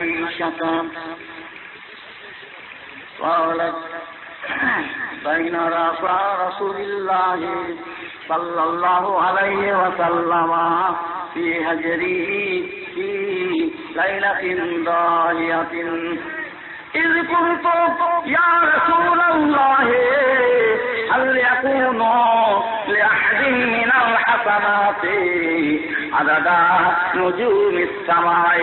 عائشة قالت بين رفع رسول الله صلى الله عليه وسلم في هجري في ليلة ضاحية إذ قلت يا رسول الله هل يكون لأحد من الحسنات عدد نجوم السماء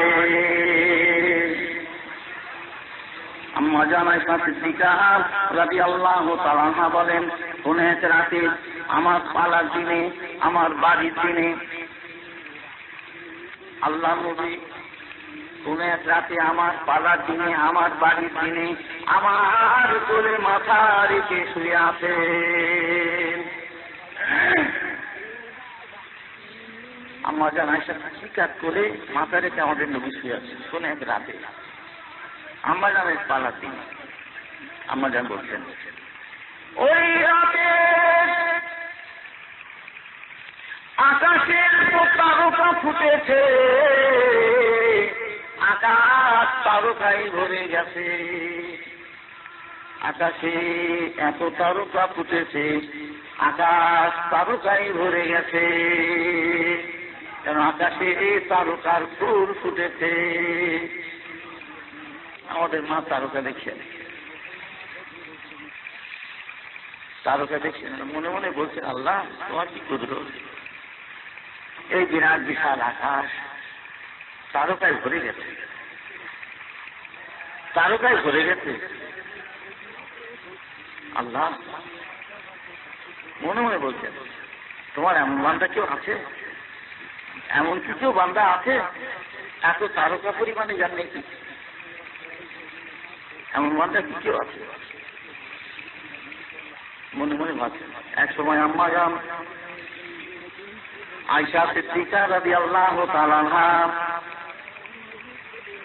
আমার পালার দিনে, আমার বাড়ির দিনে আল্লাহ পুনেত রাতে আমার পালার দিনে, আমার বাড়ির দিনে, আমার শুয়ে আম্মা জানাই শিকার করে মাথা রেখে আমাদের নবী শুয়ে আছে পুনেত রাতে। আম্মা জানের পালার দিন আম্মা বলছেন ওই রাতে আকাশের তারকা ফুটেছে। আকাশ তারকাই ভরে গেছে। আকাশে এত তারকা ফুটেছে, আকাশ তারকাই ভরে গেছে। কারণ আকাশে তারকার ফুল ফুটেছে? আমাদের মা তারকা দেখছেন। তারকা দেখছেন মনে মনে বলছেন, আল্লাহ, তোমার কি কুদর এই বিরাট, বিশাল আকাশ তারকায় ভরে গেছে। তারকায় ভরে গেছে। আল্লাহ, মনে মনে বলছেন, তোমার এমন বান্দা কেউ আছে? এমন কি কেউ বান্দা আছে? এত তারকা পরিমাণে জান নাকি এমন বান্দা কি কেউ আছে? মনে মনে ভাবছেন এক সময় আম্মা যান, আয়সা সিদ্দিকা রাবি আল্লাহ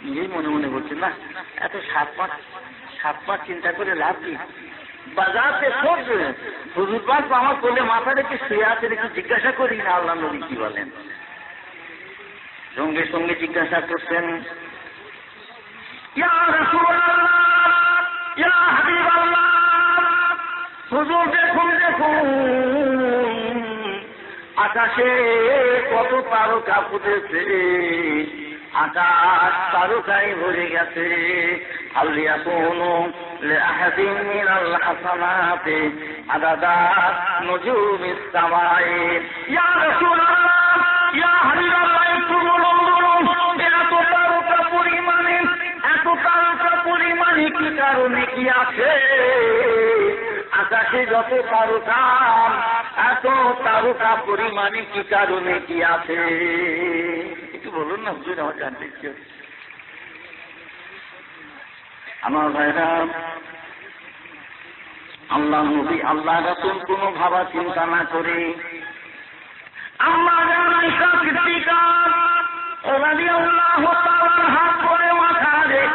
নিজেই মনে মনে বলছেন না, এত সাত পাঁচ সাত পাঁচ চিন্তা করে লাভ কি? বাজারতে খোঁজ হুজুর পাক আমার কোলে মাথা রেখে শুয়ে আছে একটু জিজ্ঞাসা করি না আল্লাহ নবী কি বলেন? সঙ্গে সঙ্গে জিজ্ঞাসা করছেন, ইয়া রাসূলুল্লাহ হুজুর দেখুন দেখুন আকাশে কত তারকা ফুটেছে আকাশ তারকায় ভরে গেছে আল্লিয়া কোনো لأحد من الحسنات عدد نجوم السماء يا رسول الله يا حبيب الله একটু এত পরিমাণে কি কারণে কি আছে? আকাশে যত তারকা, এত তারকা পরিমাণে কি কারণে কি আছে? একটু বলুন না, হুজুর, আমার জানতে আমার ভাইরা, আল্লাহ নবী, আল্লাহ রাসুল কোন ভাবা চিন্তা না করে। আল্লাহ ওরা দিয়ে আল্লাহ হাত করে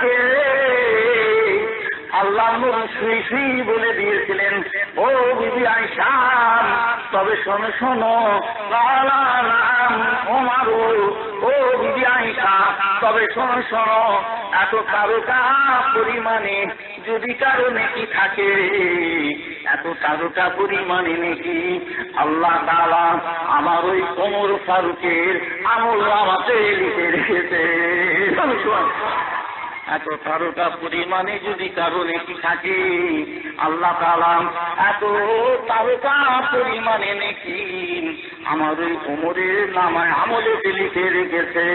মাথা আল্লাহ শুই শুই বলে দিয়েছিলেন। ও বিবি আইসাম তবে শোনো শোনো ওমার। ও বিবি আইসা তবে শোনো শোনো, এত তারকা পরিমাণে যদি কারও নেকি থাকে, এত তারকা পরিমাণে নাকি আল্লাহ তালা আমার ওই কোমর ফারুকের আমল আমাকে লিখে রেখেছে। এত তারকা পরিমাণে যদি কারও নেকি থাকে, আল্লাহ তালাম এত তারকা পরিমাণে নেকি। আমার ওই কোমরের নামায় আমলে লিখে রেখেছে।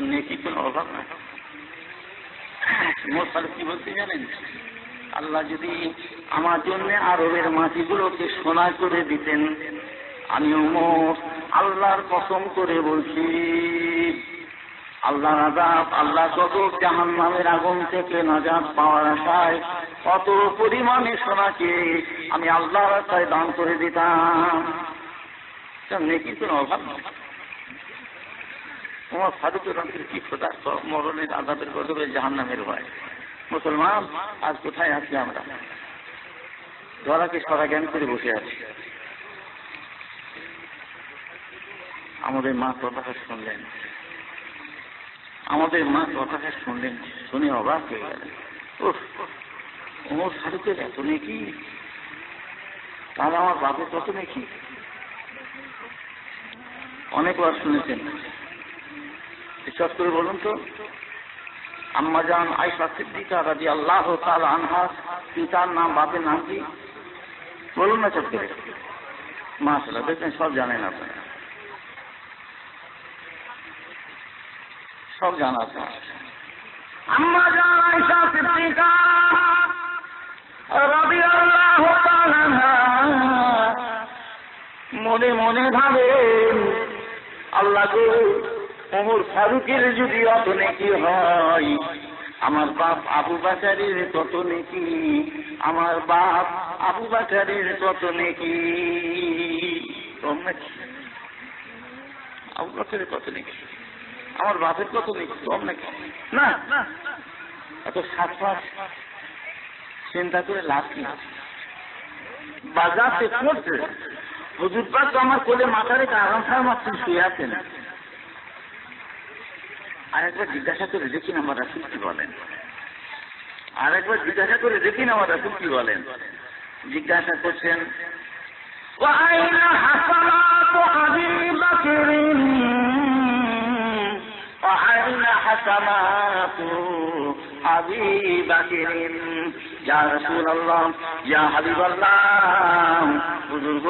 নেকি কোনো অভাব না মোসার কি বলতে জানেন? আল্লাহ যদি আমার জন্য আরবের মাটিগুলোকে সোনা করে দিতেন আমি উমর আল্লাহর কসম করে বলছি। আল্লাহ নাজাব আল্লাহ কত জাহান নামের আগুন থেকে নাজাব পাওয়ার আশায় কত পরিমাণে সোনাকে আমি আল্লাহ রাস্তায় দান করে দিতাম। নেকি কোনো অভাব? তোমার ফারুকের রঙের কি খোদা মরণের আজাদের গজবে জাহান নামের ভয়। মুসলমান, আজ কোথায় আছি আমরা? ধরাকে সরা জ্ঞান করে বসে আছি? আমাদের মা কথাটা শুনলেন। আমাদের মা কথাটা শুনলেন, শুনে অবাক হয়ে গেলেন। ওমর ফারুকের এত নাকি? তাহলে আমার বাপের কত নাকি? অনেকবার শুনেছেন। বিশ্বাস করে বলুন তো আম্মাজান আইসা সিদ্দিকা রাজি আল্লাহ তাল আনহা, পিতার নাম, বাপের নাম কি? বলুন না চট করে। দেখবেন সব জানেন আপনারা। সব জানা আছে। আম্মাজান আইসা সিদ্দিকা রাজি আল্লাহ তাল আনহা। মনে মনে ভাবেন আল্লাহ গো ওমর ফারুকের যদি অত নেকি হয়, আমার বাপ আবু বাকারের তত নেকি, আমার বাপ আবু বাকারের কত নেকি। আবু বাকারের কত নেকি? আমার বাপের কত নেকি কম নাকি না এত সাত পাঁচ চিন্তা করে লাভ কি বাজার শেষ করছে হুজুর পাক তো আমার কোলে মাথা রেখে আরাম খাওয়া মাত্র শুয়ে আছেন আর একবার জিজ্ঞাসা করে দেখি না আমার রাসুল কি বলেন আর একবার জিজ্ঞাসা করে দেখি না আমার রাসুল কি বলেন জিজ্ঞাসা করছেন وأين حسنات أبي بكر وأين حسنات أبي بكر يا رسول الله يا حبيب الله বুজুর্গ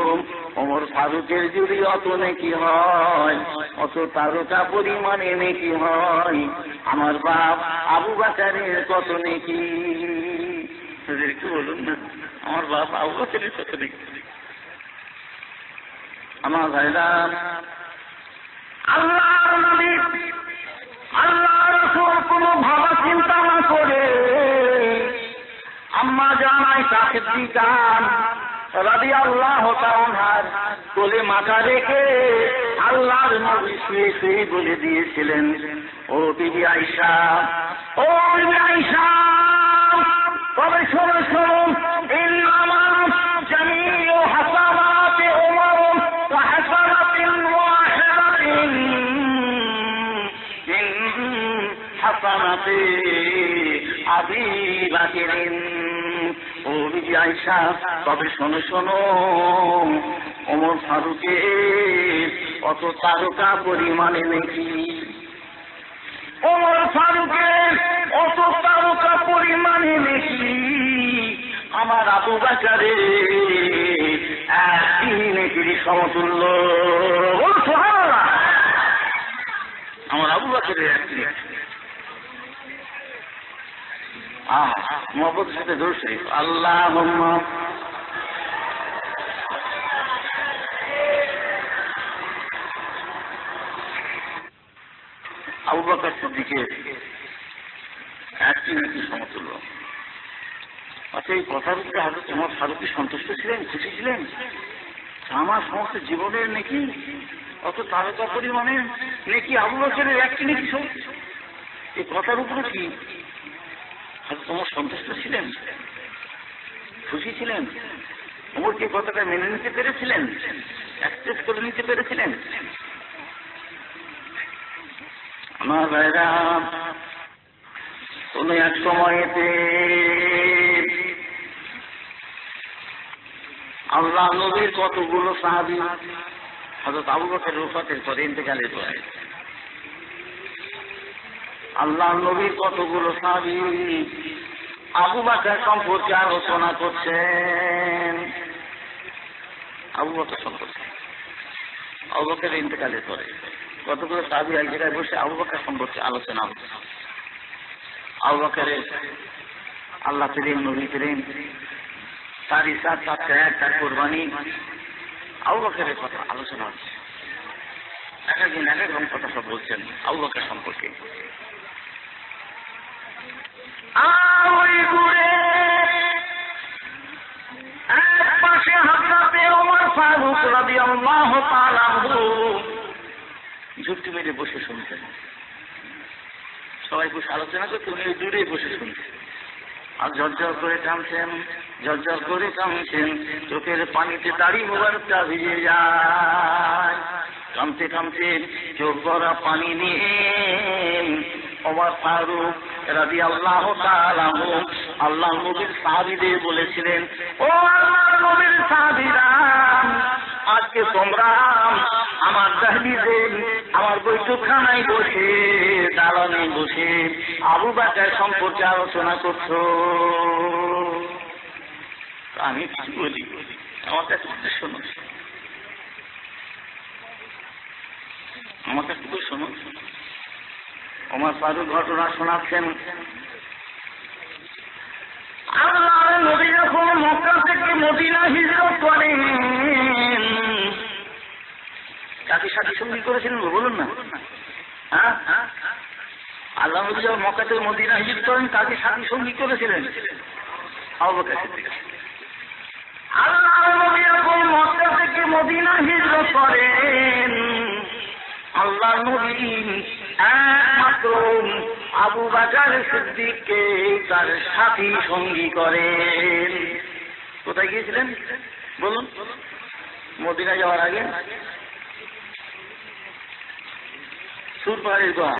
ওমর ফারুকের যদি অত নাকি হয় অত তারকা পরিমাণে নাকি হয় আমার বাপ আবু বাকারের কত নাকি একটু বলুন না আমার বাপ আবু বাকারের কত নাকি আমার ভাইরা আল্লাহর নবী আল্লাহ রাবি আল্লাহ কোলে মাথা রেখে আল্লাহর নবী বলে দিয়েছিলেন। ও বিবি আইসা ও বিবি আইসা তবে বিবি আইসা, তবে শোনো শোনো, ওমর ফারুকের অত তারকা পরিমাণে নাকি ওমর ফারুকের অত তারকা পরিমাণে নাকি আমার আবু একই নেকির সমতুল্য। আমার আবু বাকারের একই মোহাম্মদ সাথে দৌড় শরীফ। আল্লাহ আবু বাকর একটি নাকি সমতুল্য। আচ্ছা এই ফারুকি সন্তুষ্ট ছিলেন, খুশি ছিলেন? আমার সমস্ত জীবনের নাকি অত তারকা পরিমাণে নাকি আবু বছরের একটি নাকি এই কথার উপরে কি হাজর তোমার সন্তুষ্ট ছিলেন? খুশি ছিলেন? ওমর কি কথাটা মেনে নিতে পেরেছিলেন? অ্যাকসেপ্ট করে নিতে পেরেছিলেন? আমার ভাইরা কোন এক সময়েতে আল্লাহ নবীর কতগুলো সাহাবি হজরত আবু বকর রুফাতের পরে ইন্তেকালের পরে। আল্লাহ নবীর কতগুলো সাহাবি। আবু বাকার সম্পর্কে আলোচনা করছেন। আবু বাকার সম্পর্কে। আবু বাকের ইন্তেকালের পরে কতগুলো সাহাবি এক জায়গায় বসে আবু বাকার সম্পর্কে আলোচনা হচ্ছে আবু বাকারের আল্লাহ প্রেম, নবী প্রেম, তার ইসাদ তার ত্যাগ, তার কোরবানি। আবু বাকারের কথা আলোচনা হচ্ছে। এক একদিন এক এক রকম কথা সব বলছেন আবু বাকার সম্পর্কে। আর ওই দূরে আনহু। মেরে বসে শুনতেন। সবাই বসে আলোচনা করতে উনি দূরে বসে শুনতেন। আর ঝরঝর করে কামছেন ঝরঝর করে চোখের পানিতে দাড়ি মোবারকটা ভিজে যায়। কামতে কামতে চোখ ভরা পানি নিয়ে ফারুক রাজি আল্লাহ আল্লাহ নবীর সাহাবিদের বলেছিলেন, ও আল্লাহ নবীর সাহাবিরা, আজকে তোমরা আমার দাহলিজে আমার বৈঠকখানায় বসে, দালানে বসে আবু বাকার সম্পর্কে আলোচনা করছ? আমি কিছু বলি? আমার কাছে শোনো আমার কাছে শোনো আমার ফারুক ঘটনা শোনাচ্ছেন। আল্লাহ নবী যখন মক্কা থেকে মদিনা হিজরত করেন কাকে সাথী সঙ্গী করেছিলেন বলুন না। হ্যাঁ? আল্লাহ নবী যখন মক্কা থেকে মদিনা হিজরত করেন কাকে সাথী সঙ্গী করেছিলেন? আবু বকর সিদ্দিক। আবু বাকার সিদ্দিককে তার সাথী সঙ্গী করেন কোথায় গিয়েছিলেন? বলুন। মদিনা যাওয়ার আগে? সুর পাহাড়ের গোয়া